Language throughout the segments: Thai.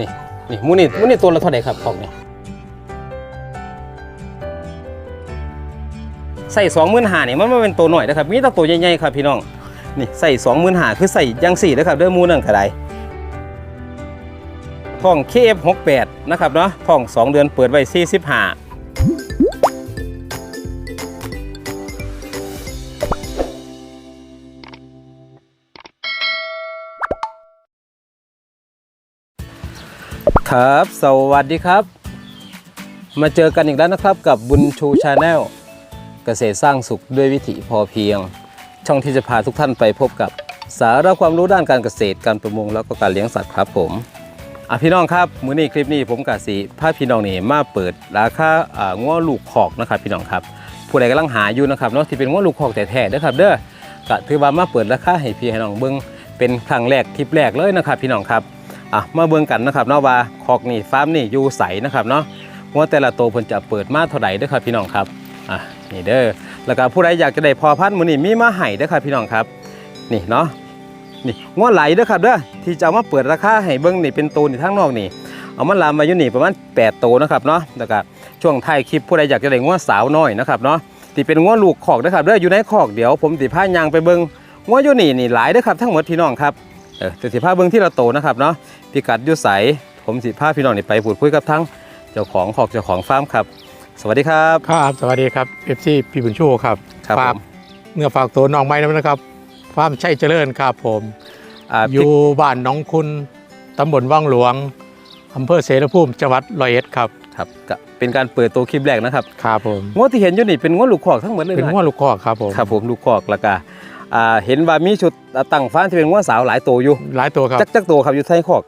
นี่นี่มูนี่มูนี่ตัวละเท่าไหร่ครับของนี่ใส่สองหมื่นหานี่มันไม่เป็นตัวหน่อยนะครับมีแต่ตัวใหญ่ๆครับพี่น้องนี่ใส่สองหมื่นหาคือใส่ยังสี่นะครับเด้อมูนั่งกระไดท่อง KF68 นะครับเนาะท่องสองเดือนเปิดไว้45 ครับ สวัสดีครับ มาเจอกันอีกแล้วนะครับกับบุญชูชาแนลเกษตรสร้างสุขด้วยวิถีพอเพียง ช่องที่จะพาทุกท่านไปพบกับสาระความรู้ด้านการเกษตรการประมงแล้วก็การเลี้ยงสัตว์ครับผมอะพี่น้องครับมื้อนี้คลิปนี้ผมกะสีพาพี่น้องนี่มาเปิดราคาอ่าง้อลูกคอกนะครับ พี่น้องครับ ผู้ใดกำลังหาอยู่นะครับเนาะที่เป็นง้อลูกคอกแท้ๆเด้อครับ เด้อก็ถือว่ามาเปิดราคาให้พี่ให้น้องเบิ่งเป็นครั้งแรกทริปแรกเลยนะครับ พี่น้องครับ อะมาเบิ่งกันนะครับเนาะว่าคอกนี่ฟาร์มนี่อยู่ใสนะครับเนาะว่าแต่ละตัวเพิ่นจะเปิดมาเท่าใดเด้อครับพี่น้องครับอะนี่เด้อแล้วก็ผู้ใดอยากจะได้พอพันธุ์มื้อนี้มีมาให้ด้อครับพี่น้องครับนี่เนาะนี่งวไหลด้อครับเด้อที่จะเอามาเปิดราคาให้เบิ่งนี่เป็นตัวนี่ทั้งนอกนี่เอามาลามมาอยู่นี่ประมาณ8ตัวนะครับเนาะแล้วก็ช่วงท้ายคลิปผู้ใดอยากจะได้งวสาวน้อยนะครับเนาะที่เป็นงวลูกคอกเด้อครับเด้ออยู่ในคอกเดี๋ยวผมสิพายางไปเบิ่งงวอยู่นี่นี่หลายด้อครับทั้งหมดพี่น้องครับ เออจะสิพาเบิ่งที่ละโตวนะครับเนาะพิกัดอยุใสผมสิพาพี่น้องนี่ไปพูดคุยกับทั้งเจ้าของขอกเจ้าของฟาร์มครับ สวัสดีครับครับสวัสดีครับเอฟซีพี่บุญชูครับครับฝากผมเนื้อฝากตัวน้องไม้นะครับฟาร์มชัยเจริญครับผมอ่าอยู่บ้านหน้องคุณตำบลว่างหลวงอำเภอเสรภูมิจังหวัดร้อยเอ็ดครับครับก็เป็นการเปิดตัวคลิปแรกนะครับครับผมงวดที่เห็นอยู่นี่เป็นงวดลูกขอกทั้งหมดเลยเป็นนะง้วลูกคอกครับผมครับผมลูกขอกแล้วก็ อ่าเห็นว่ามีชุดตั้งฟาร์มที่เป็นงวดสาวหลายตัวอยู่หลายตัวครับจักจักตัวครับอยู่ใต้ขอก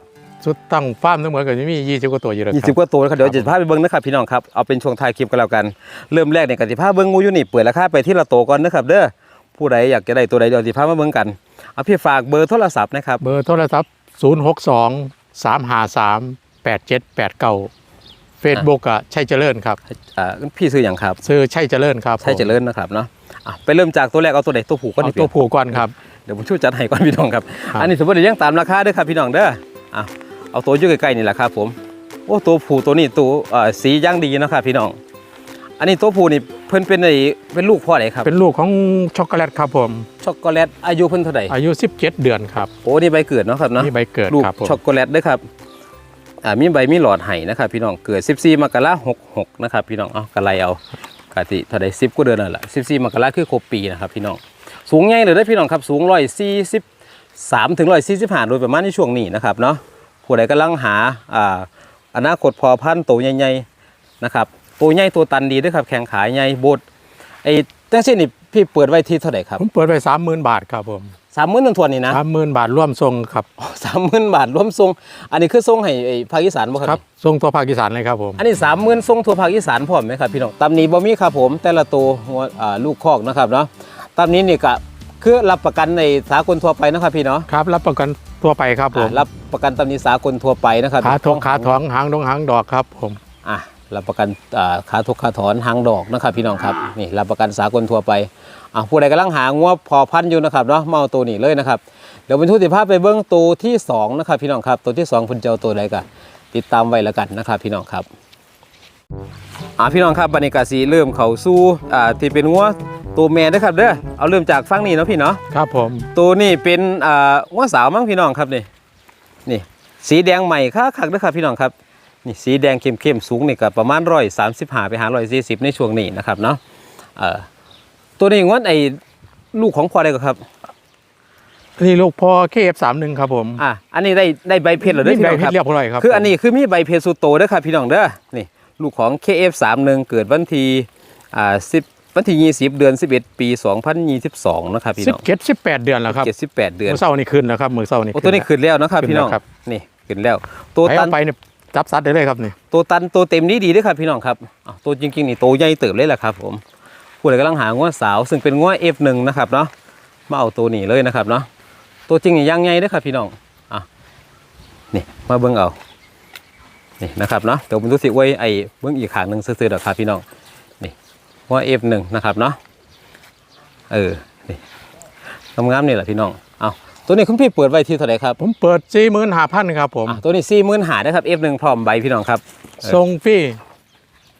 สุดตั้งฟาร์มทั้งหมดก็จะมี20กว่าตัวอยู่แล้วคยี่สิรับบกว่าตัวนะครับเดี๋ยวจะพาไปเบิ้งนะครับพี่น้องครับเอาเป็นช่วงท้ายคลิปกันแล้วกันเริ่มแรกเนี่ยกติภาพเบิ้งงูอยู่นี่เปิดราคาไปที่ละตัวก่อนนะครับเด้อผู้ใดอยากจะได้ตัวใดเดี๋ยวสิพามาเบิ้งกันเอาพี่ฝากเบอร์โทรศัพท์นะครับเบอร์โทรศัพท์062 353 8789 Facebook อะชัยเจริญครับอ่าพี่ซื้ออย่างครับชื่อชัยเจริญครับใช่เจริญนะครับเนาะอะไปเริ่มจากตัวแรกเอาตัวไหนตัวผูกก่อนเอาดีกตัวว่าผูกก่อนครับเดี๋ยวผมช่วยจัดให้ก่อนพี่น้องครับครับอันนี้สมมติเดี๋ยวยังตามราคาเด้อครับพี่น้องเด้ออะเอาตัวอยู่ใกล้ๆนี่แหละครับผมโอ้ตัวผูตัวนี้ตัวเอ่อสีย่างดีเนาะครับพี่น้อง อันนี้ตัวผูนี่เพิ่นเป็นไอ้เป็นลูกพ่อไหนครับ เป็นลูกของช็อกโกแลตครับผมช็อกโกแลตอายุเพิ่นเท่าไหร่อายุ 17 เดือนครับโอ้นี่ใบเกิดเนาะครับเนาะนี่ใบเกิดลูกครับผมช็อกโกแลตเด้อครับอ่า มีใบมีหลอดไห้นะครับพี่น้องเกิด 14 มกราคม66นะครับพี่น้องเอากระไรเอากะติเท่าใด10ก็เดือนนั่นแหละ14 มกราคมคือครบปีนะครับพี่น้องสูงใหญ่เลยได้พี่น้องครับสูง143ถึง145โดยประมาณในช่วงนี้นะครับเนาะผู้ใดกำลังหาอ่าอนาคตพอพันธุ์โตวใหญ่ๆนะครับตัวใหญ่ตัวตันดีด้วยครับแข็งขาใหญ่บดไอ้จังซี่นี่ พี่เปิดไว้ที่เท่าไหร่ครับผมเปิดไป30,000บาทครับผมสามหมื่นทวนๆนี่นะ30,000บาทร่วมทรงครับสามหมื่นบาทรวมทรง อันนี้คือทรงให้ไอ้ภาคอีสานบ่คครัรับบทรงตัวภาคอีสานเลยครับผมอันนี้สามหมื่นทรงทั่วภาคอีสานพร้อมไหมครับพี่น้องตำนี้บ่มีครับผมแต่ละตัวหัวอ่าลูกคอกนะครับเนาะตำนี้นี่ก็คือรับประกันในสากลทั่วไปนะครับพี่เนาะครับ รับประกันทั่วไปครับผมอ่ารับประกันตำนี้สากลทั่วไปนะครับขาทองขาท้องหางดงหางดอกครับผมอะ รับประกันอ่าขาทุกขาถอนหางดอกนะครับพี่น้องครับนี่รับประกันสากลทั่วไปอะผู้ใดกำลังหางวพอพันธุ์อยู่นะครับเนาะมาเอาตัวนี้เลยนะครับเดี๋ยวบรรทุกสิภาพไปเบิ้งตัวที่สองนะครับพี่น้องครับตัวที่สองคุณจะเอาตัวใดกันติดตามไว้แล้วกันนะครับพี่น้องครับอ่าพี่น้องครับบรรยากาศสีเริ่มเขาสู้อ่าที่เป็นงัวตัวแม่นะครับเด้อเอาเริ่มจากฟังนี้เนาะพี่เนาะครับผมตัวนี้เป็นอ่างัวสาวมั้งพี่น้องครับนี่นี่สีแดงใหม่ค่าคักเด้อครับพี่น้องครับ นี่สีแดงเข้มๆสูงนี่ก็ประมาณร้อยสามสิบห้าไปหาร้อยสี่สิบในช่วงนี้นะครับเนาะเอ่อตัวนี้งวดไอ้ลูกของพ่อได้ก็ครับนี่ลูกพ่อเคฟสามหนึ่งครับผมอะอันนี้ได้ได้ใบเพชรเหรือได้นี่พี่ใบน้องเพคชรับรเรียบร้อยครับคืออันนี้คือมีใบเพชรสุโตเด้อครับพี่น้องเด้อนี่ลูกของ KF31 เกิดวันที่อ่า10วันที่ 20 เดือน 11 ปี 2022 นะครับพี่สิบน้องเจ็ดสิบแปดเดือนแล้วครับ78เดือนเมื่อเช้านี่ขึ้นแล้วครับมือเช้านี่โอ้ตัวนี้ขึ้นแล้วนะครับขึ้นพี่น้องแล้วครับนี่ขึ้นแล้ว ตัวให้ตัเอานไปเนี่ย จับซัดได้เลยครับนี่ตัวตันตัวเต็มนี้ดีด้วยครับพี่น้องครับตัวจริงๆนี่โตใหญ่เติบเลยแหละครับ ผมผู้ใดกำลังหาง้วสาว ซึ่งเป็นง้ว F1 นะครับเนาะมาเอาตัวนี้เลยนะครับเนาะตัวจริงนี่ยังไงเด้อครับพี่น้องอะนี่มาเบิ่งเอานี่นะครับเนาะเดี๋ยวผมดูสิไว้ไอ้เบื้องอีกขางหนึ่งซื่อๆเดี๋ยวครับพี่น้องนี่ว่า F1 นะครับเนาะเออนี่งามๆนี่แหละพี่น้องเอา ตัวนี้คุณพี่เปิดไว้ที่เท่าไหร่ครับผมเปิดสี่หมื่นห้าพันครับผมอะตัวนี้สี่หมื่นหานะครับ F1 พร้อมใบพี่น้องครับเออทรงฟรี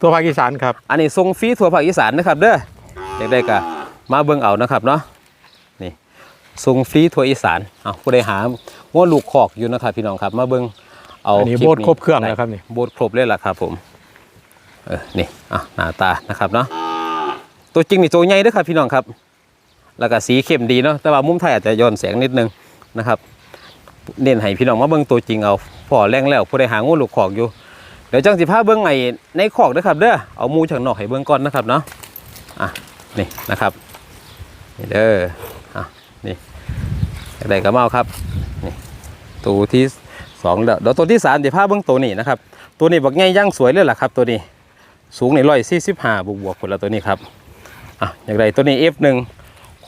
ตัวภาคอีสานครับ อันนี้ทรงฟรีทั่วภาคอีสานนะครับเด้ออยากได้ก็มาเบิ่งเอานะครับเนาะนี่ทรงฟรีทั่วอีสานเอาผู้ใดหาง้อลูกคอกอยู่นะครับพี่น้องครับ มาเบิ่งเอาอันนี้ลิปโบสถ์ครบเครื่องนะครับนี่ โบสถ์ครบเลยล่ะครับผมเออนี่อะหน้าตานะครับเนาะตัวจริงนี่ตัวใหญ่เด้วยครับพี่น้องครับ แล้วก็สีเข้มดีเนาะแต่ว่ามุมไทยอาจจะย้อนแสงนิดนึงนะครับเน้นให้พี่น้องมาเบิ่งตัวจริงเอาพอแรงแล้วผู้ใดหางูลูกคอกอยู่เดี๋ยวจังสิพาเบิ่งไอ้ในคอกเด้อครับเด้อเอามูจากนอกให้เบิ่งก่อนนะครับเนาะอะนี่นะครับนี่เด้ออะนี่อยากได้ก็มาเอาครับนี่ตัวที่สองแล้วเดี๋ยวตัวที่สามสิพาเบิ่งตัวนี้นะครับ ตัวนี้บักใหญ่ย่างสวยเลยล่ะครับ ตัวนี้สูงในร้อยสี่สิบห้าบวกบวกคนละตัวนี้ครับอะอย่ากได้ตัวนี้ F1 โ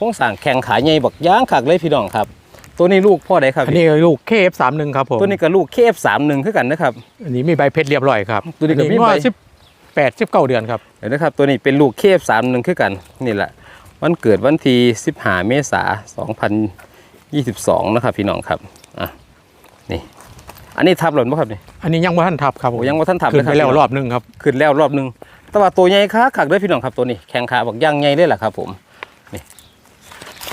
ครงสร้างแข็งขาใหญ่บักย่างขักเลยพี่น้องครับ ตัวนี้ลูกพ่อใดครับอันนี้ลูกเคฟสามหนึ่งครับผมตัวนี้ก็ลูก KF31 คือกันนะครับอันนี้มีใบเพชรเรียบร้อยครับตัวนี้ก็มีอัใบสิบแปดสิบเก้าเดือนครับเดี๋ยวนะครับ ตัวนี้เป็นลูกเคฟสามหนึ่งคือกันนี่แหละวันเกิดวันที่15เมษายน2022นะครับพี่น้องครับอะนี่อันนี้ทับหล่นป่ะครับนี่อันนี้ยังว่าท่านทับครับผมโอ้ยังบ่ทันทับขึ้นเลยครับไปแล้วพี่น้องรอบหนึงครับขึ้นแล้วรอบหนึงแต่ว่าตัวใหญ่ค้าขักเด้วยพี่น้องครับตัวนี้แข้งขาบอกย่างใหญ่เลยแหละครับผมนี่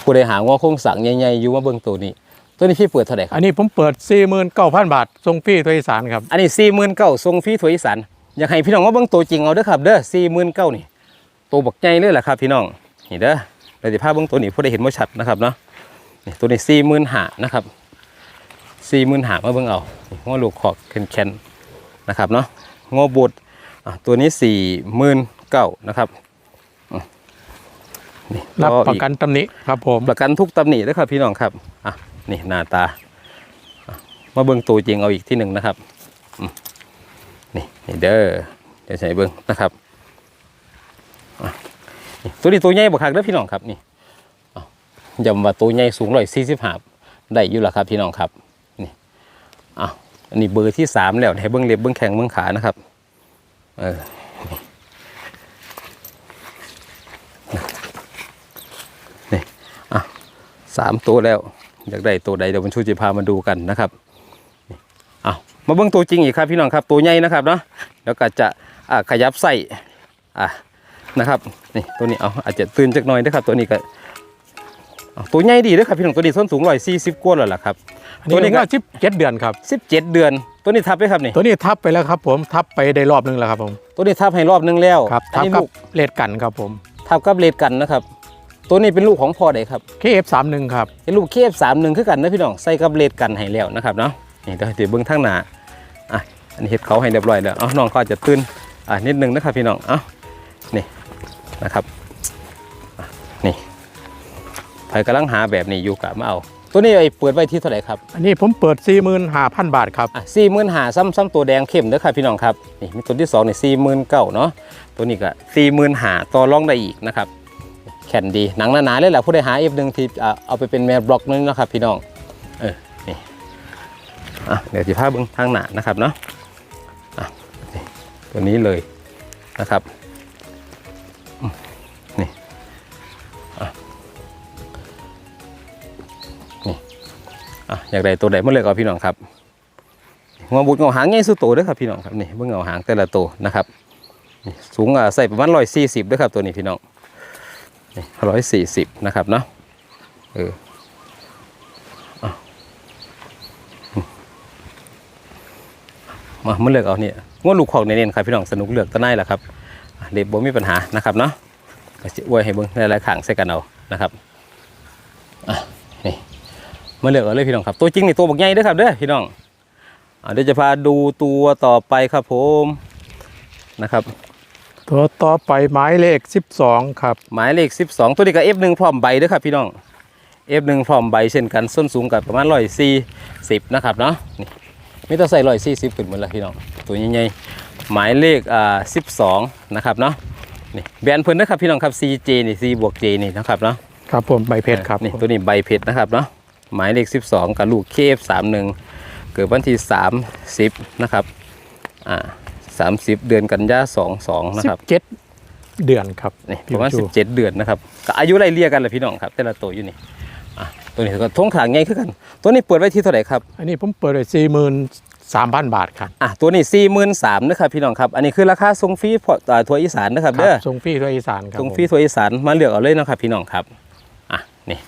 ผู้ใดหางว่าโครงสั่งใหญ่ๆอยู่มาเบิ่งตัวนี้ ตัวนี้พี่เปิดเท่าไหร่ครับอันนี้ผมเปิดสี่หมื่นเก้าพันบาททรงฟรีตัวอีสานครับอันนี้สี่หมื่นเก้าทรงฟรีถั่วอีสานอยากให้พี่น้องว่าเบิ่งตัวจริงเอาเด้อครับเด้อสี่หมื่นเก้านี่ตัวบักใหญ่เลยแหละครับพี่น้องนี่เด้อเราจะพาเบิ่งตัวนี้ผู้ใดเห็นว่าชัดนะครับเนาะนี่ตัวนี้สี่หมื่นหานะครับสี่หมื่นหามาเบิ่งเอานี่งอลูกขอกแข็งๆนะครับเนาะงอบุดอะตัวนี้สี่หมื่นเก้านะครับอืม นี่รับก็ประอีกกันตำหนิครับผมประกันทุกตำหนิเด้อครับพี่น้องครับอะนี่หน้าตาอะมาเบิ่งตัวจริงเอาอีกที่หนึ่งนะครับนี่นี่เด้อเดี๋ยวใส่เบิ้งนะครับอะนี่ตัวนี้ตัวใหญ่บ่คักเด้อพี่น้องครับนี่อ้าวยำว่าตัวใหญ่สูงร้อยสี่สิบห้าได้อยู่แล้วครับพี่น้องครับนี่อะอันนี้เบอร์ที่สามแล้วให้เบิ้งเล็บเบิ้งแข้งเบิ้งขานะครับ เออนี่นี่อะ สามตัวแล้ว อยากได้ตัวใดเดี๋ยวบรรชุจะพามาดูกันนะครับเอามาเบิ่งตัวจริงอีกครับพี่น้องครับตัวใหญ่นะครับเนาะแล้วก็จะอ่าขยับไส้อ่านะครับนี่ตัวนี้เอาอาจจะตื่นจักหน่อยนะครับ ตัวนี้ก็เอาตัวใหญ่ดีเด้อครับพี่น้องตัวนี้ส้นสูงร้อยสี่สิบกว่าแล้วล่ะครับอันตัวนี้นี้ก็ก็สิบเจ็ดเดือนครับสิบเจ็ดเดือน ตัวนี้ทับไหมครับนี่ตัวนี้ทับไปแล้วครับ ผมทับไปได้รอบหนึงแล้วครับผม ตัวนี้ทับให้รอบนึงแล้วครับอันทับนี้กับลูกเลดกันครับผมทับกับเลดกันนะครับ ตัวนี้เป็นลูกของพ่อใดครับเคฟสามหนึ่งครับ เป็นลูกเคฟสามหนึ่งคือกันนะพี่น้องใส่กับเลดกันให้แล้วนะครับเนาะนี่เดี๋ยวเดี๋ยวเบิ้งทางหน้าอะอันนี้เห็ดเขาให้เรียบร้อยแล้วเอาน้องก็อาจจะตื่นอะนิดนึงนะครับพี่น้องเอ้านี่นะครับอะนี่ใครกำลังหาแบบนี้อยู่กับมาเอา ตัวนี้ไอ้เปิดไว้ที่เท่าไหร่ครับ อันนี้ผมเปิดสี่หมื่นห้าพันบาทครับ อะสี่หมื่นหาซ้ำซ้ำตัวแดงเข้มเด้อครับพี่น้องครับนี่มีตัวที่สองนี่สี่หมื่นเก้าเนาะตัวนี้ก็สี่หมื่นหาต่อรองได้อีกนะครับ แข็งดีหนังหนาๆเลยแหละผู้ใดหาเอฟหนึ่งที่เอาไปเป็นแมวบล็อกนึงนะครับพี่น้องเออนี่อะเดี๋ยวจะพาเบิ้งทางหนานะครับเนาะอะนี่ตัวนี้เลยนะครับนี่อะนี่อะอยากได้ตัวใดเมื่อเลยก็พี่น้องครับหัวบุดเงาหางง่ายสุดโตด้อครับพี่น้องครับนี่เบิ่งเงาหางแต่ละโตวนะครับนี่สูงอะใส่ประมาณร้อยสี่สิบด้วยครับตัวนี้พี่น้อง ร้อยสี่สิบนะครับเนาะเออมาเมื่อเลือกเอาเนี่ยงวดลูกของเน้นๆครับพี่น้องสนุกเลือกตัวไหนแหละครับเด็บบ่มีปัญหานะครับเนาะก็จะอวยให้เบิ่งหลายๆขังใส่กันเอานะครับอะนี่มาเลือกเอาเลยพี่น้องครับ ตัวจริงนี่ตัวบักใหญ่ด้อครับเด้อพี่น้องอ่าเดี๋ยวจะพาดูตัวต่อไปครับผมนะครับ ตัวต่อไปหมายเลขสิบสองครับ หมายเลข12ตัวนี้ก็ F1 พร้อมใบเด้วยครับพี่น้อง F1 พร้อมใบเช่นกันส้นสูงกับประมาณ140นะครับเนาะนี่ไม่ต้องใส่140ขึ้นหมดแล้วพี่น้องตัวใหญ่ๆหมายเลขอ่า12นะครับเนาะนี่แบรนด์เพิ่นนะครับพี่น้องครับ CJ นี่ C บวก J นี่นะครับเนาะครับผมใบเพชรครับนี่ตัวนี้ใบเพชรนะครับเนาะหมายเลข 12 กับลูกเคฟ31 เกิดวันที่ 30 นะครับ อ่า 30 เดือนกันยา22 นะสิครับบเจ็ดเดือนครับนี่พี่ประมาณจู17 เดือนนะครับก็อายุไล่เลี่ยกันแหละพี่น้องครับ แต่ละตัวอยู่นี่อะตัวนี้ก็ทงขางใหญ่ขึ้นกัน ตัวนี้เปิดไว้ที่เท่าไหร่ครับ อันนี้ผมเปิดไว้สี่หมื่นสามพันบาทครับอะตัวนี้4 3 0 0 0นะครับพี่น้องครับ อันนี้คือราคาทรงฟรีพออ่าทัวร์อีสานนะครับครัเด้อบทรงฟรีทั่วอีสานครับทรงฟรีทัวร์อีสานมาเลือกเอาเลยนะครับพี่น้องครับอะนี่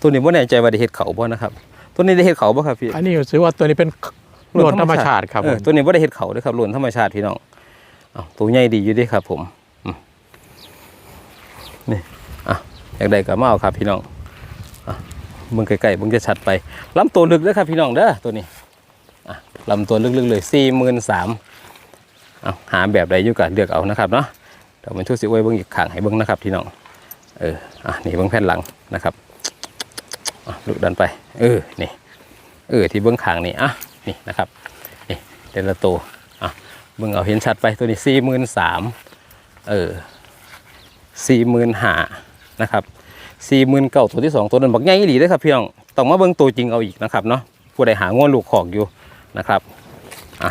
ตัวนี้บ่แน่ใจว่าได้เฮ็ดเขาบ่นะครับ ตัวนี้ได้เฮ็ดเขาบ่ครับพี่ อันนี้ถือว่าตัวนี้เป็น โหลดธรรมชาติครับเอผอมตัวนี้บ่ได้เฮ็ดเขาเด้อครับล้วนธรรมชาติพี่น้องอ้าวตัวใหญ่ดีอยู่เด้ครับผมอืมนี่อะอยากได้ก็มาเอาครับ พี่น้องอะเบิ่งใกล้ๆเบิ่งจะชัดไปลำตัวลึกเด้อครับพี่น้องเด้อตัวนี้อะลำตัวลึกๆเลย43,000เอาหาแบบใดอยู่ก็เลือกเอานะครับเนาะเดี๋ยวมันช่วยสิไว้เบิ่งอีกข้างให้เบิ่งนะครับพี่น้องเอออะนี่เบิ่งแผ่นหลังนะครับอะลุกดันไป เออนี่เออที่เบิ่งข้างนี่อะ นี่นะครับนี่เดลโตวอะมึงเอาเห็นชัดไปตัวนี้สี่หมื่นสามเออสี่หมื่นห้านะครับสี่หมื่นเก้าตัวที่สองตัวนั้นบักใหญ่อีหลีเลยครับพี่น้องต้องมาเบิ่งตัวจริงเอาอีกนะครับเนาะผู้ใดหางวลูกขอกอยู่นะครับอะ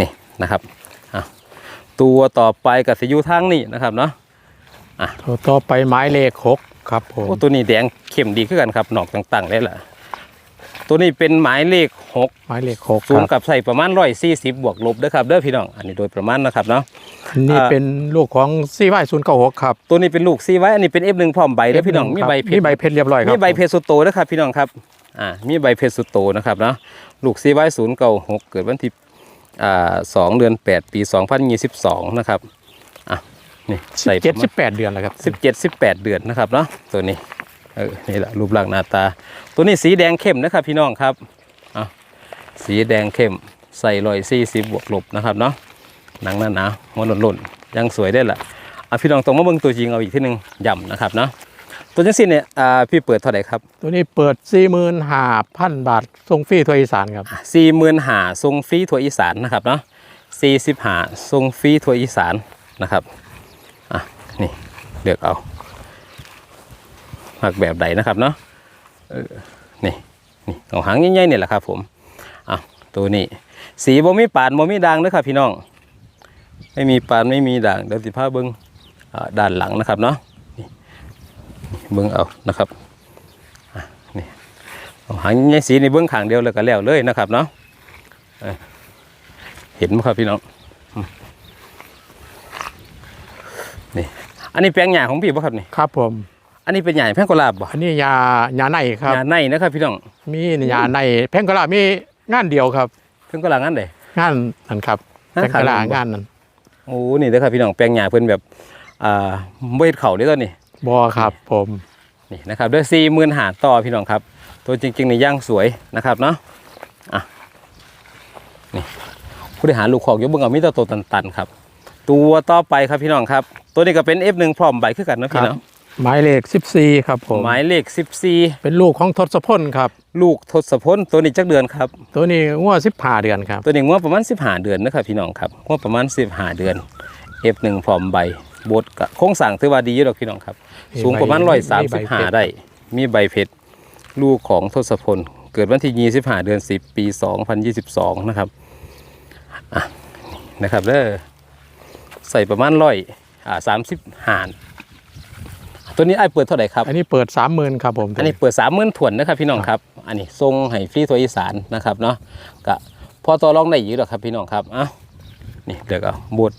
นี่นะครับอะตัวต่อไปกับสิอยูทางนี่นะครับเนาะตัวต่อไปไม้เลขหกครับผมโอ้ตัวนี้แดงเข้มดีขึ้นกันครับหนอกต่างๆได้ละ ตัวนี้เป็นหมายเลขหกไม้เลขหกสูงครับกับใส่ประมาณร้อยสี่สิบบวกลบเด้อครับเด้อพี่น้องอันนี้โดยประมาณนะครับเนาะอันนี่อ่าเป็นลูกของซีไวศูนย์เก้าหกครับตัวนี้เป็นลูกซีไว้อันนี้เป็น F1 พร้อมใบเด้อพี่น้องมีใบเพมีชรใบเพชรเรียบร้อยครับมีใบเพชรสุดโตนะครับพี่น้องครับอ่ามีใบเพชรสุดโตนะครับเนาะลูกซีไว้ศูนย์เก้าหกเกิดวันที่อ่าสองเดือนแปดปีสองพันยี่สิบสองนะครับอะนี่ใส่เจ็ดสิบแปดเดือนแล้วครับสิบเจ็ดสิบแปดเดือนนะครับเนาะตัวนี้ เออนี่แหละรูปร่างหน้าตา ตัวนี้สีแดงเข้มนะครับพี่น้องครับอะสีแดงเข้มใส่รอยสี่สิบบวกลบนะครับเนาะหนังหนาหนาหัวหล่นๆยังสวยได้ละอะพี่น้องตรงมาเบิ่งตัวจริงเอาอีกทีหนึ่งย่ำนะครับเนาะตัวจังซี่เนี่ยอ่าพี่เปิดเท่าไหร่ครับ ตัวนี้เปิดสี่หมื่นห้าพันบาททรงฟรีทั่วอีสานครับสี่หมื่นหาทรงฟรีทัวร์อีสานนะครับเนาะสี่สิบหาทรงฟรีทัวร์อีสานนะครับอะนี่เลือกเอา หักแบบใดนะครับเนาะนี่นี่เอาหางใหญ่ๆเนี่ยแหละครับผมอะตัวนี้ สีบ่มีปานบ่มีด่างนะครับพี่น้อง ไม่มีปานไม่มีด่างเดี๋ยวสิพาเบิ้งอ่าด้านหลังนะครับเนาะนี่เบิ้งเอานะครับอะนี่เอาหางใหญ่สีในเบิ้งขางเดียวแล้วก็แล้วเลยนะครับเนาะเห็นไหมครับพี่น้องนี่อันนี้แปลงหญ้าของพี่ป่ะครับนี่ครับผม อันนี้เป็นหญ้าแพงกวาลาบบ่อันนี้ยายาในครับหญ้าในนะครับพี่น้องมียาในแพงกะลามีงานเดียวครับแพงกวาลางั้นเด้งานนั่นครับงานแพงกะลาขายบ่งานนั้นโอ้นี่เด้อครับพี่น้องแปลงหญ้าเพิ่นแบบอ่าบ่เฮ็ดเขาเด้อตอนนี้บอครับผมนี่นะครับด้วยสี่หมื่นหาต่อพี่น้องครับ ตัวจริงๆในย่างสวยนะครับเนาะอะนี่ผู้บริหารลูกของยกเบิ้งเอามีแต่ตัวตันๆครับ ตัวต่อไปครับพี่น้องครับ ตัวนี้ก็เป็น F1 พร้อมใบคือกันเนาะพี่เนาะ หมายเลขสิบสี่ครับผมหมายเลขเป็นลูกของทศพลครับ14ลูกทศพลตัวนี้จักเดือนครับ ตัวนี้งวดสิบห้าเดือนครับ ตัวนี้งวดประมาณ15เดือนนะครับพี่น้องครับงวดประมาณ15เดือน F1 พร้อมใบบดกับโครงสร้างถือว่าดีอยู่ดอกพี่น้องครับมีสูงประมาณใบร้อยมีสามใบสิบเพห้าชรได้ มีใบเพชรลูกของทศพล เกิดวันที่25เดือน10ปี2022นะครับอะนะครับเด้อใส่ประมาณร้อยอ่าสามสิบหาน ตัวนี้ไอ้ายเปิดเท่าไหร่ครับ อันนี้เปิดสามหมื่นครับผม อันนี้เปิดสามหมื่นถวนนะครับพี่น้องครับ อันนี้ทรงให้ฟรีทัวร์อีสานนะครับเนาะก็พอต่อรองได้อยู่หรอกครับพี่น้องครับเอ้านี่เดี๋ยวก็บด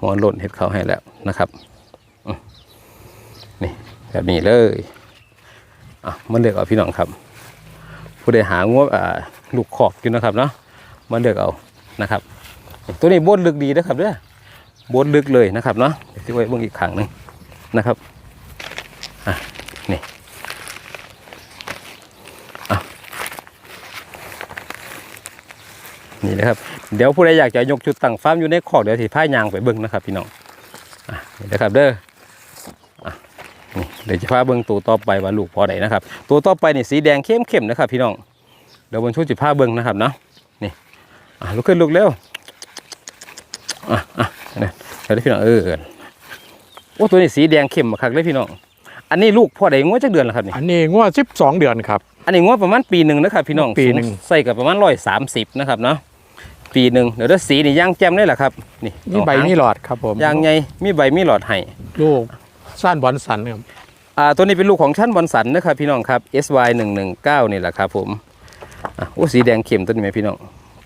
หัวหล่นเห็ดเขาให้แล้วนะครับอืมนี่แบบนี้เลยอะมันเลือกเอาพี่น้องครับ ผู้ใดหางวอ่าลูกขอบอยู่นะครับเนาะมันเลือกเอานะครับนี่ตัวนี้บดลึกดีนะครับเด้อบดลึกเลยนะครับเนาะเดี๋ยวที่ไว้เบิ่งอีกครั้งหนึ่งนะครับ อะนี่นี่นะครับ เดี๋ยวผู้ใดอยากจะยกจุดตั้งฟาร์มอยู่ในคอกเดี๋ยวสิพายางไปเบิ้งนะครับพี่น้องอะนี่นะครับเด้ออะนี่เดี๋ยวจะพาเบิ้งตัวต่อไปว่าลูกพอใดนะครับ ตัวต่อไปนี่สีแดงเข้มๆนะครับ พี่น้องเดี๋ยวบนชุดจิพาเบิ้งนะครับเนาะนี่อะลุกขึ้นลุกเร็วอะอะนี่เดี๋ยวพี่น้องเออโอ้ตัวนี้สีแดงเข้มคักเลยพี่น้อง อันนี้ลูกพ่อใดงวดจักเดือนแล้วครับนี่อันนี้งวดสิบสองเดือนครับ อันนี้งวดประมาณปีหนึ่งนะครับพี่น้องปีหนึ่ง สูใส่กับประมาณร้อยสามสิบนะครับเนาะปีหนึ่งเดี๋ยวถ้าสีนี่ย่างแจ่มได้แหละครับนี่มีใบเอาหางมีหลอดครับผมย่างไงมีใบมีหลอดให้ลูกสั้นบอลสันครับอ่าตัวนี้เป็นลูกของชั้นบอลสันนะครับพี่น้องครับ SY 119นี่แหละครับผมอะโอ้สีแดงเข้มตัวนี้ไหมพี่น้อง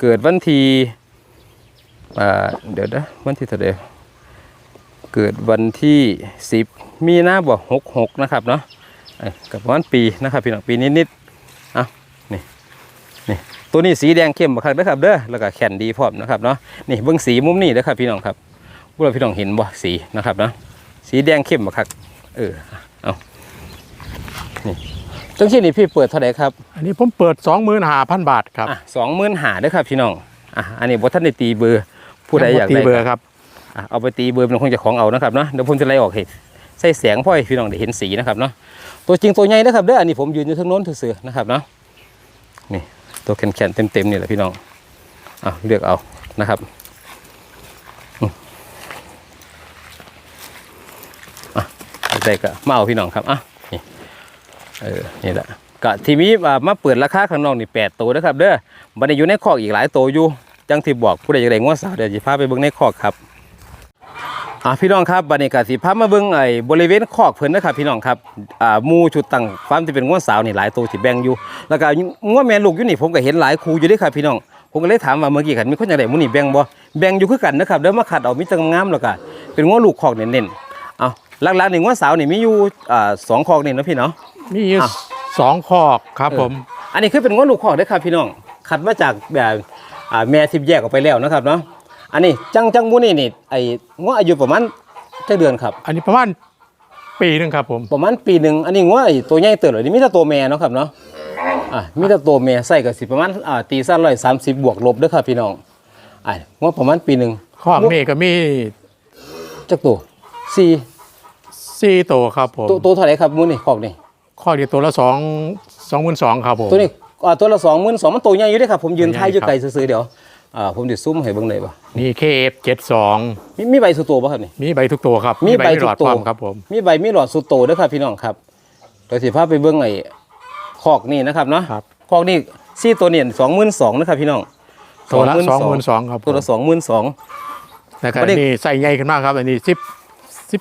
เกิดวันที่อ่าเดี๋ยวนะวันที่เท่าไหร่เกิดวันที่10 มีนาบวก66นะครับเนาะเอ้ยกับประมาณปีนะครับพี่น้องปีนิดๆเอะนี่นี่ตัวนี้สีแดงเข้มบักคักเด้อครับเด้อแล้วก็แขนดีพร้อมนะครับเนาะนี่เบื้องสีมุมนี้เด้อครับพี่น้องครับพวกเราพี่น้องเห็นบ่สีนะครับเนาะสีแดงเข้มบักคักเออเอานี่จังที่นี่พี่เปิดเท่าไหร่ครับ อันนี้ผมเปิดสองหมื่นห้าพันบาทครับอะสองหมื่นหาเด้อครับพี่น้องอะอันนี้บ่ท่านได้ตีเบอร์ผู้ใดอยากตีได้เบอร์ครับอะเอาไปตีเบอร์เป็นคงจะของเอานะครับเนาะเดี๋ยวผมจะไล่ออกเหตุ ใส่แสงพ่อให้พี่น้องได้เห็นสีนะครับเนาะตัวจริงตัวใหญ่นะครับเด้ออันนี้ผมยืนอยู่ทางโน้นเสือๆนะครับเนาะนี่ตัวแข็งๆเต็มๆนี่แหละพี่น้องอะเลือกเอานะครับอะได้ก็มาเอาพี่น้องครับอะนี่เออนี่แหละกะทีนี้มาเปิดราคาข้างนอกนี่แปดตัวนะครับเด้อบันอยู่ในคอกอีกหลายตัวอยู่จังที่บอกผู้ใดอยากได้งวดสาวเดี๋ยวจะพาไปเบิ่งในคอกครับ อ่าพี่น้องครับบัดนี้ก็สิพามาเบิ่งไอ้บริเวณคอกเพิ่นนะครับพี่น้องครับอ่าหมู่ชุดตั้งฟาร์มที่เป็นง้วสาวนี่หลายตัวที่แบ่งอยู่ แล้วก็ง้วแม่ลูกอยู่นี่ผมก็เห็นหลายคู่อยู่เด้ครับพี่น้องผมก็เลยถามว่าเมื่อกี้คันมีคนอยากได้หมู่นี่แบ่งบ่แบ่งอยู่คือกันนะครับเดี๋ยวมาขัดเอามีแตังามๆแล้วก็เป็นง้วลูกคอกเน้นๆเอาหลักๆนี่ง้วสาวนี่มีอยู่อ่าสองคอกนี่เนาะพี่เนาะมีอยู่อะสองคอกครับผม อันนี้คือเป็นง้วลูกคอกเด้อครับพี่น้องขัดมาจากแบบอ่าแม่ที่แยกออกไปแล้วนะครับเนาะ อันนี้จังจังหมู่นี่นี่ไอ้ง้วอายุประมาณจักเดือนครับ อันนี้ประมาณปีหนึงครับผมประมาณปีหนึ่งอันนี้ว่าไอ้ตัวใหญ่เติบเลยนี่มีแต่ตัวแม่เนาะครับเนาะอะมีแต่ตัวแม่ใส่กับสิประมาณอ่าตีสั้นร้อยสามสิบบวกลบเด้อครับพี่น้องอะว่าประมาณปีหนึ่งคอกนี่ก็มีจักตัวสี่สี่ตัวครับผมตัวตัวเท่าไหร่ครับมูนี่ขอกนี่คอกนี้ตัวละสองสองหมื่นสองครับผมตัวนี้อ่าตัวละสองหมื่นสองมันตัวใหญ่อยู่เด้อครับผมยืนตัวใหญ่ท้ายอยู่ครับไกลซื่อๆเดี๋ยว อ่าผมจะซุ่มให้เบิ่งเลยป่ะนี่เคฟเจ็ดสองมีมีใบสุดโตป่ะครับนี่มีใบทุกตัวครับมีใบหลอดทุกตัวความครับผมมีใบมีหลอดสุดโตเด้อครับพี่น้องครับเดี๋ยวสิพาไปเบิ่งไอ้คอกนี่นะครับเนาะครับคอกนี่ซี่ตัวเนี่ยสองหมื่นสองนะครับพี่น้องตัวละสองหมื่นสองครับผตัวมละสองหมื่นสองนะครับประเด็นนี่ใส่ใหญ่ขึ้นมากครับอันนี้สิบสิบ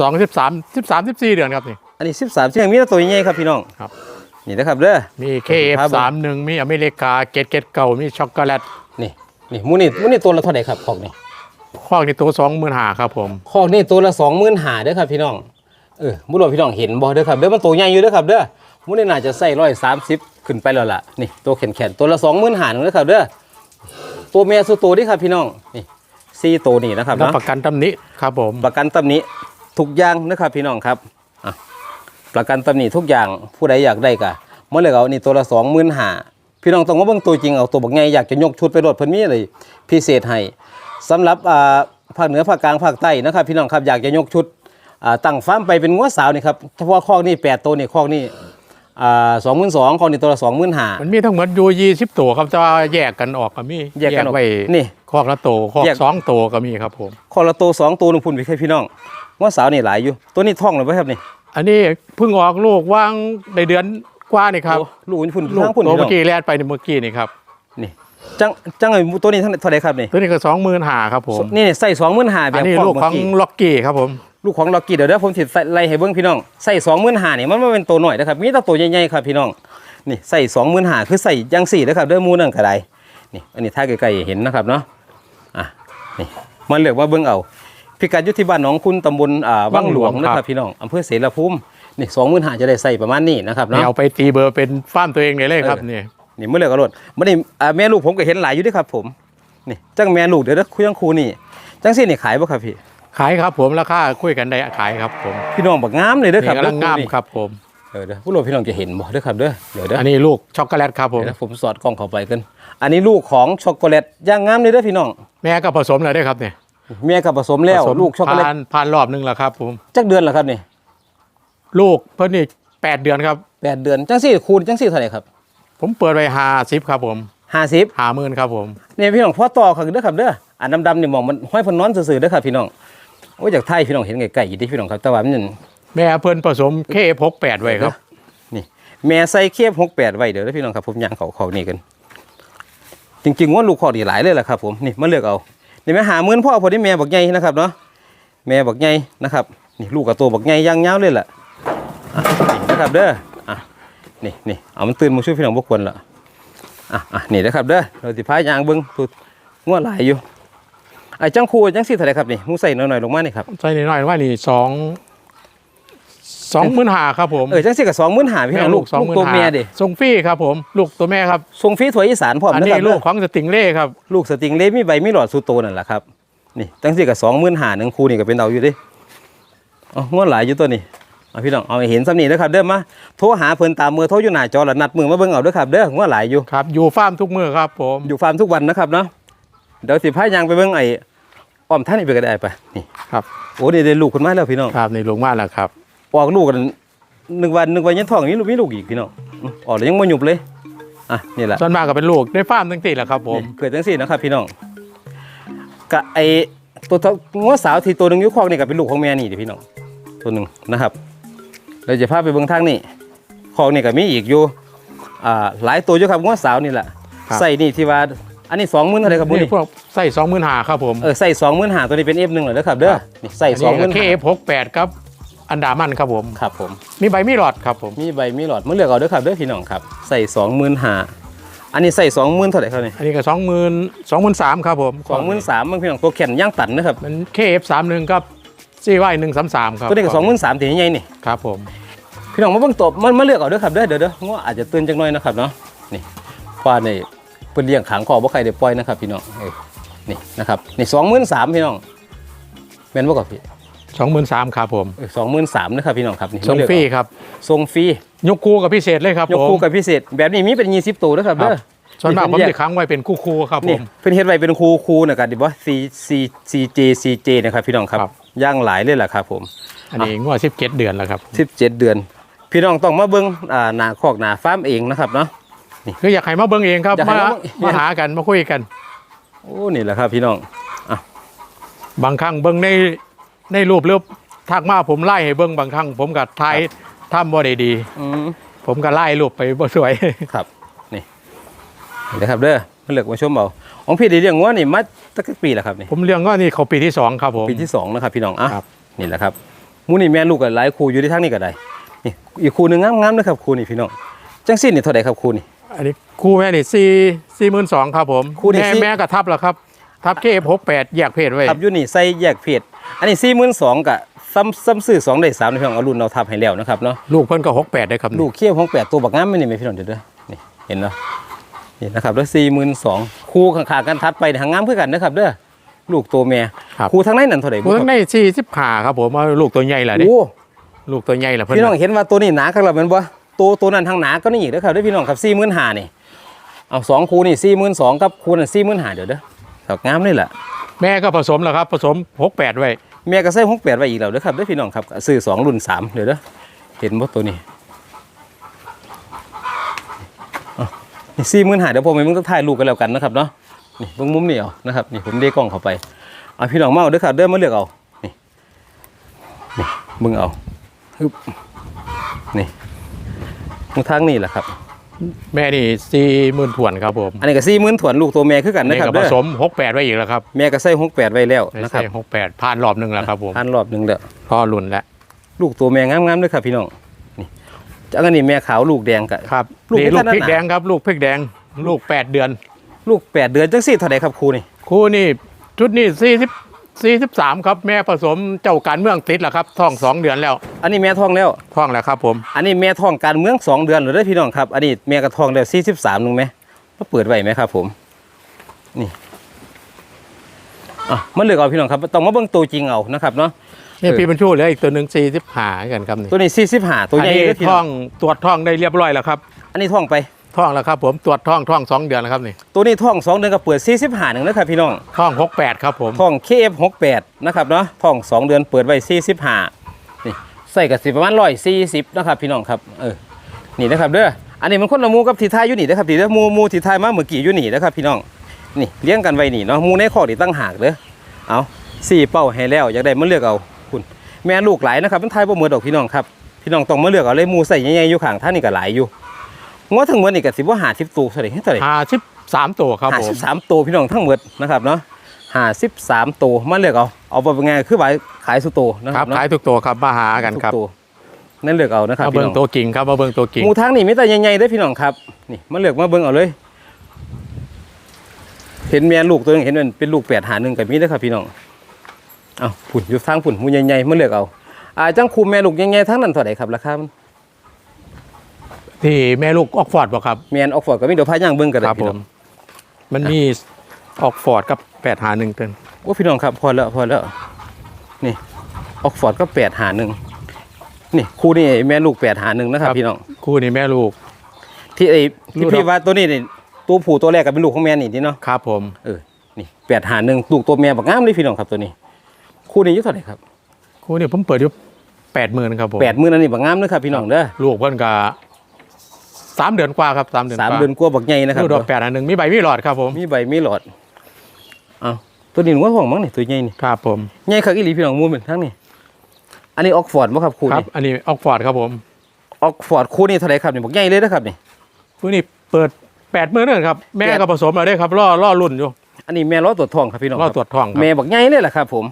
สองสิบสามสิบสามสิบสี่เดือนครับนี่อันนี้สิบสามเชียงมีแต่ตัวใหญ่ครับพี่น้องครับนี่นะครับเด้อมีเคฟครับผมสามหนึ่งมีอเมริกาเกตเกตเก่ามีช็อกโกแลต นี่นี่หมูนี่หมูนี่ตัวละเท่าไหร่ครับคอกนี่คอกนี่ตัวสองหมื่นห้าครับผมคอกนี่ตัวละสองหมื่นหาเด้อครับพี่น้องเออหมูเราพี่น้องเห็นบ่เด้อครับเด้อมันตัวใหญ่อยู่เด้อครับเด้อหมูนี่น่าจะใส่ร้อยสามสิบขึ้นไปแล้วล่ะนี่ตัวแข็งแข็งตัวละสองหมื่นหาเด้อครับเด้อตัวเมียสุดโตเด้อครับพี่น้องนี่สี่ตัวนี่นะครับรับเนาะประกันตำหนิครับผมประกันตำหนิทุกอย่างนะครับพี่น้องครับอะประกันตำหนิทุกอย่างผู้ใดอยากได้ก็เมื่อเลยเอานี่ตัวละสองหมื่นหา พี่น้องต้องมาเบิ่งตัวจริงเอาตัวบักใหญ่อยากจะยกชุดไปรถเพิ่นมีอะไรพิเศษให้สำหรับอ่าภาคเหนือภาคกลางภาคใต้นะครับ พี่น้องครับอยากจะยกชุดอ่าตั้งฟาร์มไปเป็นงัวสาวนี่ครับเฉพาะคอกนี่แปดตัวนี่คอกนี่อ่าสองหมื่นสองคอกนี่ตัวละสองหมื่นหามันมีทั้งหมดอยู่ยี่สิบตัวครับจะว่าแยกกันออกก็มีแยกกันออกไว้นี่คอกละตัวคอกแยก สองตัวก็มีครับผม คอกละตัวสองตัวนึงพุ่นไปแค่พี่น้องงัวสาวนี่หลายอยู่ตัวนี้ท้องเลยไหมครับนี่ อันนี้เพิ่งออกลูกว่างในเดือน กว่านี่ครับโอ้ลูกมันพุ่นลูกทางพุ่นตัวพี่น้เมื่องอกี้แลนไปในเมื่อกี้นี่ครับนี่จังจังไอ้ตัวนี้เท่าไหร่เท่าไหร่ครับนี่ตัวนี้ก็สองหมื่นหาครับผมนี่ใส่สองหมื่นหาแบอันบนี้ครบลูกของเมื่ล็อกกี้ครับผมลูกของล็อกกี้เดี๋ยวเดี๋ยวผมสิใส่ไล่ให้เบิ้งพี่น้องใส่สองหมื่นหานี่มันไม่เป็นตัวหน่อยนะครับมีแต่ตัวใหญ่ๆครับพี่น้องนี่ใส่สองหมื่นหาคือใส่อยังสี่นะครับเด้อหมูนั่งกระไดนี่อันนี้ถ้าไกลๆเห็นนะครับเนาะอะนี่มันเลือกว่าเบิ้งเอาพิกัดอยุทธิบ้านหนองคุณตำบลอ่าวังหลวงนะครับพี่น้องอำเภอเสรภูมิ นี่สองหมื่นหาจะได้ใส่ประมาณนี้นะครับนี่เนาะ เอาไปตีเบอร์เป็นฟาร์มตัวเองเลยเลยครับเออนี่นี่เมื่อเลือกเอารถมันนี่อ่าแม่ลูกผมก็เห็นหลายอยู่เด้วยครับ ผมนี่จังแม่ลูกเดี๋ยวเด้อคุยยังครูนี่จังสี่นี่ขายบ่ครับพี่ขายครับผมราคาคุยกันได้ขายครับผมพี่น้องบักงามเลยเด้อครับนี่กำลังงามเด้อครับผมเออเด้อผู้โหลดพี่น้องจะเห็นบ่เด้อครับเด้อเดี๋ยวเด้ออันนี้ลูกช็อกโกแลตครับผมเดี๋ยวนะผมสอดกล้องเข้าไปกัน อันนี้ลูกของช็อกโกแลตย่างงามเลยเด้อพี่น้อง แม่ก็ผสมเลยได้ครับเนี่ยเมียกับผสมแล้วผสมลูกช็อกโกแลตผ่านผ่านรอบหนึงแล้วครับผมจักเดือนเหรอครับนี่ ลูกเพิ่นนี่แปดเดือนครับ แปดเดือนจังสี่คูณจังสี่เท่าไหร่ครับผมเปิดไว้ห้าสิบครับผมห้าสิบห้าหมื่นครับผมเนี่ยพี่น้องพ่อต่อครับเด้อครับเด้ออันดำๆนี่มองมันห้อยเพนนอนซื่อๆเด้อครับพี่น้องโอ้ยจากไทยพี่น้องเห็นไก่ๆอยู่ที่พี่น้องครับแต่ว่ามันนั่นแม่เพิ่นผสมเคพกแปดไว้ครับ นี่แม่ใส่เคียบหกแปดไว้เดี๋ยวเด้อพี่น้องครับผมย่างเขาเขานี่กันจริงๆว่าลูกขอดีหลายเลยแหละครับผมนี่มาเลือกเอานี่แม่หาหมื่นพ่อพอดีแม่บักใหญ่นะครับเนาะแม่บักใหญ่นะครับนี่ลูกกับตัวบักใหญ่ย่างยาวเลยแหละอะ นี่นะครับเด้ออะนี่นี่เอามันตื่นมาช่วยพี่น้องบกวนละอะอะนี่นะครับเด้อเราสิพายางเบิ้งตัวงัวหลายอยู่ไอ้จังคูจังสิเท่าไหร่ครับนี่มูใส่หน่อยๆลงมานี่ครับใส่หน่อยๆว่านี่สองสองหมื่นหาครับผมเออจังสิกับสองหมื่นหาพี่น้องลูกสองลูกหมื่นตัวเมียดิส่งฟรีครับผม ลูกตัวแม่ครับทรงฟรีถวยอีสานพร้อมอันนะนี้ครับลูเด้กอของสติงเล่ครับลูกสติงเล่มีใบมีหลอดสูโตนั่นแหละครับนี่จังสิกับสองหมื่นหาหนึ่งคูนี่ก็เป็นเอาอยู่ดิอ๋องวดหลายอยู่ตัวนี้ เอาพี่น้องเอาให้เห็นสำนีนะครับเด้อมาโทรหาเพิ่นตามมือโทรอยู่หน้าจอแล้วนัดมือมาเบิ่งเอาเด้อครับเด้องวดหลายอยู่ครับอยู่ฟาร์มทุกมือครับผมอยู่ฟาร์มทุกวันนะครับเนาะเดี๋ยวสิพายางไปเบิ่งไอ้อ้อมท่านนี่ไปก็ได้ไปนี่ครับโอ้นี่ได้ลูกคนมาแล้วพี่น้องครับในลงมาแล้วครับออกลูกกันหนึ่งวันหนึ่งวันยังท้องมีลูกมีลูกอีกพี่น้องอืมออกแล้วยังไม่หยุบเลยอะนี่แหละส่วนมากก็เป็นลูกในฟาร์มตั้งแต่แหละครับผมนี่เกิดจังสี่นะครับพี่น้องกะไอตัวเท่างัวสาวที่ตัวหนึ่งอยุคอกนี่ก็เป็นลูกของแม่นี่เดี๋ยวพี่น้องตัวหนึ่งนะครับ เราจะพาไปเบิ่งทางนี่คอกนี่ก็มีอีกอยู่อ่าหลายตัวอยู่ครับงัวสาวนี่แหละใส่นี่ที่ว่าอันนี้สองหมื่นเท่าไหรครับบุนี่นี่พวกใส่สองหมื่นหาครับผม เออใส่สองหมื่นหาตัวนี้เป็นเอฟหนึ่งเหรอเด้อครับเด้อนี่ใส่สองหมื่นเคเอฟหกแปดครับ อันดามันครับผม ครับผม มีใบมีหลอดครับผมมีใบมีหลอดมาเลือกเอาเด้อครับเด้อพี่น้องครับใส่สองหมื่นหาอันนี้ใส่สองหมื่นเท่าไหร่ครับนี่อันนี้ก็สองหมื่นสองหมื่นสามครับผมสองหมื่นสามบางพี่น้องตัวแข็งย่างตันนะครับมันเคเอฟสามหนึ่งครับ ซีไวหนึ่งสามสามครับตัวนี้ก็สองหมื่นสามตีใหญ่ๆนี่ครับผมพี่น้องมาเบิ่งตัวมันมาเลือกเอาเด้อครับเด้อเดี๋ยวเด้อง้ออาจจะตื่นจังหน่อยนะครับเนาะนี่เพราะว่านี่เพิ่นเลี้ยงขังคอบ่ใครได้ปล่อยนะครับพี่น้องเออนี่นะครับนี่สองหมื่นสามพี่น้องแม่นบ่กับพี่สองหมื่นสามครับผมสองหมื่นสามนะครับพี่น้องครับนี่ส่งมาเลือกฟรีเอาครับส่งฟรียกคู่กับพิเศษเลยครับยกผมคู่กับพิเศษแบบนี้มีเป็นยี่สิบตัวนะครับเด้อ ส่วนมากผมนี่เพิ่นแยกจะค้างไว้เป็นคู่คู่ๆครับผนี่ม เพิ่นเฮ็ดไว้เป็นครูครูนะครับดิบ่ C C C J C J นะครับพี่น้องครับครับ ย่างหลายเลยล่ะครับผม อันนี้งวดสิบเจ็ดเดือนแล้วครับ17 เดือน พี่น้องต้องมาเบิ่งอ่าหน้าคอกหน้าฟาร์มเองนะครับเนาะ คืออยากให้มาเบิ้งเองครับอยากให้มามาเบิ่ง มาหากันมาคุยกัน โอ้นี่แหละครับพี่น้อง บางครั้งเบิ้งในในรูปหรือทักมาผมไล่ให้เบิ้งบางครั้ง ผมกับทายทำบ่ได้ดี อืมผมก็ไล่รูปไปบ่สวย ครับ นี่นี่นะครับเด้อมาเลือกมาชมเอาของพี่ได้เลี้ยงงัวนี่มาตั้งแต่ปีแล้วครับนี่ผมเลี้ยงว่านี่เขาปีที่สองครับผม ปีที่สองนะครับพี่น้องอะครับ นี่แหละครับหมูนี่แม่ลูกกับหลายครูอยู่ที่ทางนี้ก็ได้นี่อีกครูหนึงงามๆนะครับครูนี่พี่น้องจังซี่นี่เท่าไหร่ครับครูนี่ อันนี้คู่แม่นี่สี่สี่หมื่นสองครับผมคู่นี่แม่สี่ แม่กระทับแล้วครับทับเคฟหกแปดแยกเพศไว้ครับอยู่นี่ใส่แยกเพศอันนี้42,000กับซ้ำซ้ำซื้อ2ได้3นะพี่น้องเอารุ่นเราทับให้แล้วนะครับเนาะ ลูกเพิ่นก็หกแปดได้ครับลูกเขี้ยวของแปดตัวบักงามไม่นี่ไหมพี่น้องเดี๋ยวเด้อนี่เห็นเนาะ นี่นะครับแล้ว42,000คู่ข้างๆกันทัดไปทางงามเพื่อกันนะครับเด้อลูกตัวแม่ครับ คู่ทางในนั่นเท่าไหร่เพิ่งได้สี่สิบห้าครับผมเอาลูกตัวใหญ่แหละดิโอ้ลูกตัวใหญ่แหละเพิ่นพี่น้องน่ะเห็นว่าตัวนี้หนาครับแม่นบ่ตัวตัวนั้นทางหนาก็นี่อีกเด้อครับเด้อพี่น้องครับ45,000นี่เอาสองคู่นี่42,000กับคู่นั้น45,000เดี๋ยวเด้อครับงามนี่แหละแม่ก็ผสมแล้วครับ ผสมหกแปดไว้ แม่ก็ใส่68ไว้อีกแล้วเด้อครับเด้อพี่น้องครับซื้อสองรุ่นสามเดี๋ยวเด้อเห็นบ่ตัวนี้ เอานี่45,000เดี๋ยวผมให้มึงต้องถ่ายรูปกันแล้วกันนะครับเนาะนี่เบิ่งมุมนี่เอานะครับนี่ผมเด้กล้องเข้าไปเอาพี่น้องมาเอาเด้อครับเด้อมาเลือกเอานี่นี่มึงเอาฮึบนี่มึงทางนี่แหละครับ แม่นี่สี่หมื่นถวนครับผมอันนี้ก็สี่หมื่นถวนลูกตัวแม่คือกันนี่นะครับก็ผเด้อสมหกแปดไว้อีกแล้วครับแม่ก็ใส่หกแปดไว้แล้วนะครับใส่หกแปดผ่านรอบหนึ่งแล้วครับผมพันรอบหนึ่งเด้อพ่อรุ่นแล้วลูกตัวแม่งามๆด้วยครับพี่น้องนี่จาก อันนี้แม่ขาวลูกแดงกับครับลูกนี่ไม่ลูทักนพริกนะแดงครับ ลูกพริกแดง ลูกแปดเดือน ลูกแปดเดือนจังสี่เท่าไหร่ครับครูนี่คู่นี่ชุดนี้สี่สิบสี่สิบสามครับแม่ผสมเจ้าการเมืองติดแล้วครับท้องสองเดือนแล้ว อันนี้แม่ท้องแล้วท้องแล้วครับผม อันนี้แม่ท้องการเมืองสองเดือนหรือได้อพี่น้องครับ อันนี้แม่ก็ท้องแล้วสี่สิบสามนึงไหมมาเปิดไว้ไหมครับ ผม นี่อะมาเลือกเอาพี่น้องครับ ต้องมาเบิ่งตัวจริงเอานะครับเนาะ นี่เออพี่บรรชุเหลืออีกตัวหนึ่งสี่สิบห้ากันครับนี่ตัวนี้สี่สิบห้าตัวใหญ่อันนี้เลยพี่น้ท้อองงตรวจท้องได้เรียบร้อยแล้วครับ อันนี้ท้องไปท้องแล้วครับผมตรวจท้องท้องสองเดือนแล้วครับนี่ตัวนี้ท้องสองเดือนก็เปิดสี่สิบห้าหนึ่งนะครับพี่น้องท้องหกแปดครับผมท่อง KF68 นะครับเนาะท่อง2เดือนเปิดไว้45นี่ใส่กับสิประมาณ140นะครับพี่น้องครับเออนี่นะครับเด้ออันนี้มันคนละหมูกับทีทายอยู่นี่นะครับทีเด้อหมูหมูทีทายมาเมื่อกี้อยู่นี่นะครับพี่น้องนี่เลี้ยงกันไว้นี่เนาะหมูในข้อที่ตั้งหากเด้อเอาสี่เป้าให้แล้วอยากได้มาเลือกเอาคุณ แม่ลูกหลายนะครับมันทายบ่เหมือนดอกพี่น้องครับพี่น้องต้องมาเลือกเอาเลยหมูใส่ใหญ่ๆอยู่ข้างท่างนี่ก็หลายอยู่งอทั้งหมดนี่ก็สิบ่หาสิบตัวเท่าไหร่เท่าไหร่ห้าสิบสามตัวครับห้าผมสิบสามตัวพี่น้องทั้งหมดนะครับเนาะห้าสิบสามตัวมาเลือกเอาเอาไปเป็นไงคือไว้ขายสุดตัวนะคครัรับบขายทุกตัวครับมาหากันทุกครับตัวนั่นเลือกเอานะครับมาพี่เบิ่งน้องตัวกิ่งครับมาเบิ่งตัวกิ่งหมูทางนี่มีแต่ใหญ่ๆเด้อพี่น้องครับนี่มาเลือกมาเบิ่งเอาเลย เห็นแม่ลูกตัวหนึงเห็นมันเป็นลูกแปดหาหนึ่งกับมีเด้อครับพี่น้อง เอาผุ่นอยู่ทางผุ่นหมูใหญ่ๆมาเลือกเอาอ่าจังคูแม่ลูกใหญ่ๆทั้งนั้นเท่าไหร่ครับราคามันที่แม่ลูกออกฟอร์ดบ่ครับแม่นออกฟอร์ดก็มีเดี๋ยวพาย่างเบิ่งกันคได้รับพี่ผน้อมงมันมีออกฟอร์ดกับแปดหาหนึ่งเต็นโอ้พี่น้องครับพอแล้วพอแล้วนี่ออกฟอร์ดก็แปดหาหนึ่งนี่คู่นี่แม่ลูกแปดหาหนึ่งนะครับพี่น้อง คู่นี้แม่ลูก ที่ไอ้ลูที่ก พี่ดอกว่าตัวนี้นี่ตัวผู้ตัวแรกก็เป็นลูกของแม่นี่นี่เนาะครับผม เออนี่แปดหาหนึ่งลูกตัวแม่บักงามเลยพี่น้องครับตัวนี้ คู่นี้อายุเท่าไหร่ครับคู่นี้ผมเปิดอยู่แปดหมื่นครับผมแปดหมื่นอันนี้บักงามเลยครับพี่น้องเด้อลูกเพิ่นก็สามเดือนกว่าครับสามเดือนสามกว่าเดือนกว่าบักใหญ่นะครับลูกดอกแปดอันหนึ่งมีใบมีหลอดครับผมมีใบมีหลอดเอาตัวนี้หนูว่าห่วงมั้งนี่ตัวใหญ่นี่ครับผมใหญ่คักอีหลีพี่น้องมูลเป็นทั้งนี้อันนี้ออกฟอร์ดมั้ครับคู่ครับ นี้อันนี้ออกฟอร์ดครับผมออกฟอร์ดคู่นี้เท่าไหร่ครับนี่บักใหญ่เลยนะครับนี่คู่นี้เปิดแปดหมื่นนครับแม่แปด ก็ผสมมาได้ครับล่อล่อรุ่นอยู่อันนี้แม่ล้อตรวจทองครับพี่น้องล่อครับตรวจทองครับแม่บักใหญ่เลยแหละครับผม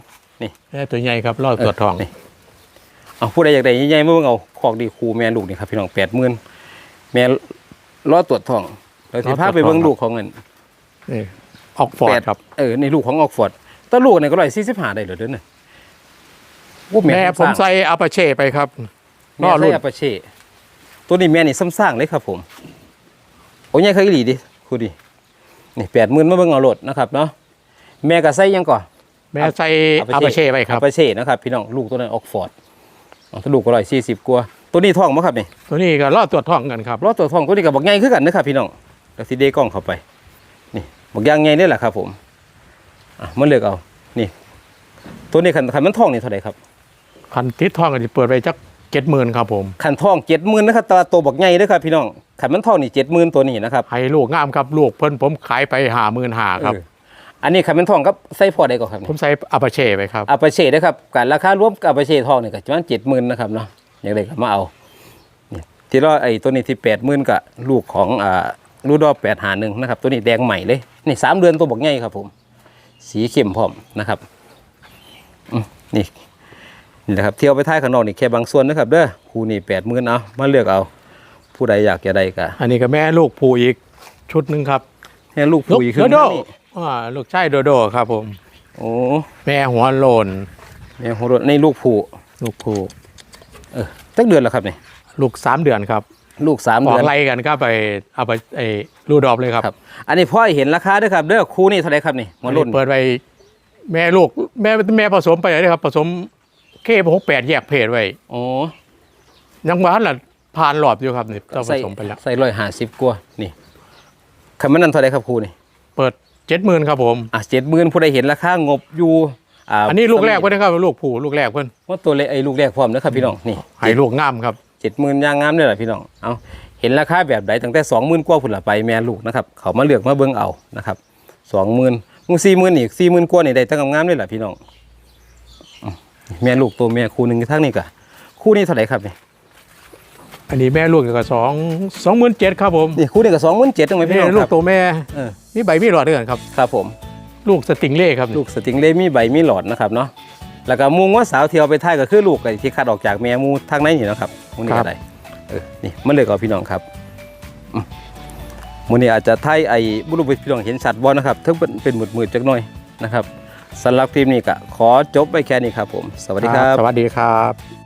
แม่ตัวใหญ่ครับล่อตรวจทองนี่เอาผู้ใดอยากได้ใหญ่ๆมาเบิ่งเอาคอกดีครูแม่ลูกนี่ครับพี่น้องแปดหมื่นแม่ล้อตรวจทองเราสิพาไปเบิ่งลูกของเงินนี่ออกฟอร์แปดดครับเออในลูกของออกฟอร์ดแตลูกเนี่ยก็ร้อยสี่สิบห้าได้เหรอเด้อเนี่ยโอ้แม่ผมซ้ำใส่อาปาเช่ไปครับแม่ล่อรุ่ใส่นอาปาเช่ตัวนี้แม่นี่ซ้ำสร้างเลยครับผมโอ้ยใหญ่เคยอีหลีดิครูดินี่แปดหมื่นมาเบิ่งเอาโหลดนะครับเนาะแม่ก็ใส่ยังก่อน แม่ใส่อาปาเช่ไปครับอาปาเช่นะครับพี่น้องลูกตัวนั้นออกฟอร์ดอ๋อถ้าลูกก็ร้อยสี่สิบกว่าตัวนี้ท้องมั้ครับนี่ตัวนี้ก็ล่อตรวจทองกันครับรถตัวทองตัวนี้กับบักใหญ่คือกันนะครับพี่น้องเดี๋ยวสิเดกล้องเข้าไป นี่บักอยางใหญ่นี่แหละครับ ผมอะมันเลือกเอานี่ ตัวนี้ขันขันมันทองนี่เท่าไหร่ครับคันติดทองก็จะเปิดไปจักเจ็ดหมื่นครับผมขันทองเจ็ดหมื่นนะครับตัวตัวบักใหญ่ด้วยครับพี่น้องขันมันทองนี่เจ็ดหมื่นตัวนี้นะครับให้ลูกงามครับลูกเพิ่นผมขายไปหาหมื่นหาครับเอออันนี้ขันมันทองกับไส้พอได้ก่อนครับผมใส่อาปาเช่ไปครับอาปาเช่นะครับการราคารวมกับอาปาเช่ทองนี่ก็ประมาณเจ็ดหมื่นนะครับเนาะอย่างไรก็มาเอานี่ที่รอไอ้ตัวนี้ที่แปดหมื่นกับลูกของอ่าลูดอแปดหาหนึ่งนะครับ ตัวนี้แดงใหม่เลยนี่สามเดือนตัวบักใหญ่ครับ ผม สีเข้มพร้อมนะครับอืมนี่นี่นะครับเที่ยวไปท้ายข้างนอกนี่แค่บางส่วนนะครับเด้อครูนี่แปดหมื่นเอามาเลือกเอา ผู้ใดอยากจะได้ก็อันนี้ก็แม่ลูกผูอีกชุดหนึ่งครับให้ลูกลูผู้กอีกคโดรึ่งโดทางนี่ อ่าลูกชายโดโดครับผม โอ้แม่หัวโลนแม่โหรถในลูกผู้ลูกผูเออจักเดือนแล้วครับนี่ลูกสามเดือนครับ ลูกสามออเดืกอนไล่กันก็ไปเอาไปไอ้ลูดอบเลยครับครับ อันนี้พ่อให้เห็นราคาเด้วยครับเด้อครูนี่เท่าไหรครับนี่หัวรุ่นเปิดไปแม่ลูกแม่แม่ผสมไปเลยครับผสมเคหกแปดแยกเพศไว้โอ้ยังบ้านละผ่านหลอบอยู่ครับนี่ต้องผใส่สมไปแล้วใส่ร้อยห้าสิบกว่านี่คำมันนั่นเท่าไหรครับครูนี่ เปิดเจ็ดหมื่นครับผมอะเจ็ดหมื่นผู้ใดเห็นราคางบอยู่อ่าอันนี้ลูกแรกเพื่อนนะครับลูกผูลูกแรกเพื่อนว่าตัวเล็กไอ้ลูกแรกพร้อมนะครับพี่น้องนี่ให้ลูกงามครับเจ็ดหมื่นยางงามเลยแหละพี่น้องเอาเห็นราคาแบบใดตั้งแต่สองหมื่นกว่าผุนละไปแม่ลูกนะครับเขามาเลือกมาเบิ่งเอานะครับสองหมื่นมึงสี่หมื่นอีกสี่หมื่นกว่านี่ได้ตั้งงามเลยแหละพี่น้องอืมแม่ลูกตัวแม่คู่หนึ่งทั้งนี้กะคู่นี้เท่าไหร่ครับนี่ อันนี้แม่ลูกก็สองสองหมื่นเจ็ดครับผมนี่คู่นี้ก็สองหมื่นเจ็ดตรงไหมพี่นี่น้องลูคกรับตัวแม่เออ มีใบมีหลอดด้วยกันครับ ครับผม ลูกสติงเล่ครับนี่ลูกสติงเล่มีใบมีหลอดนะครับเนาะ แล้วก็มูงว่าสาวเที่ยวไปท้ายก็คือลูกไอ้ที่คัดออกจากแม่มูทางไหนนี่นะครับมูนี่ก็ได้เออนี่มันเลยกับพี่น้องครับอืมมูนี่อาจจะไทยไอ้บุรุษพี่น้องเห็นชัดบ่นะครับถึงเป็นเป็นหมืดมืดๆจักหน่อยนะครับสำหรับคลิปนี้ก็ขอจบไปแค่นี้ครับผม สวัสดีครับ สวัสดีครับ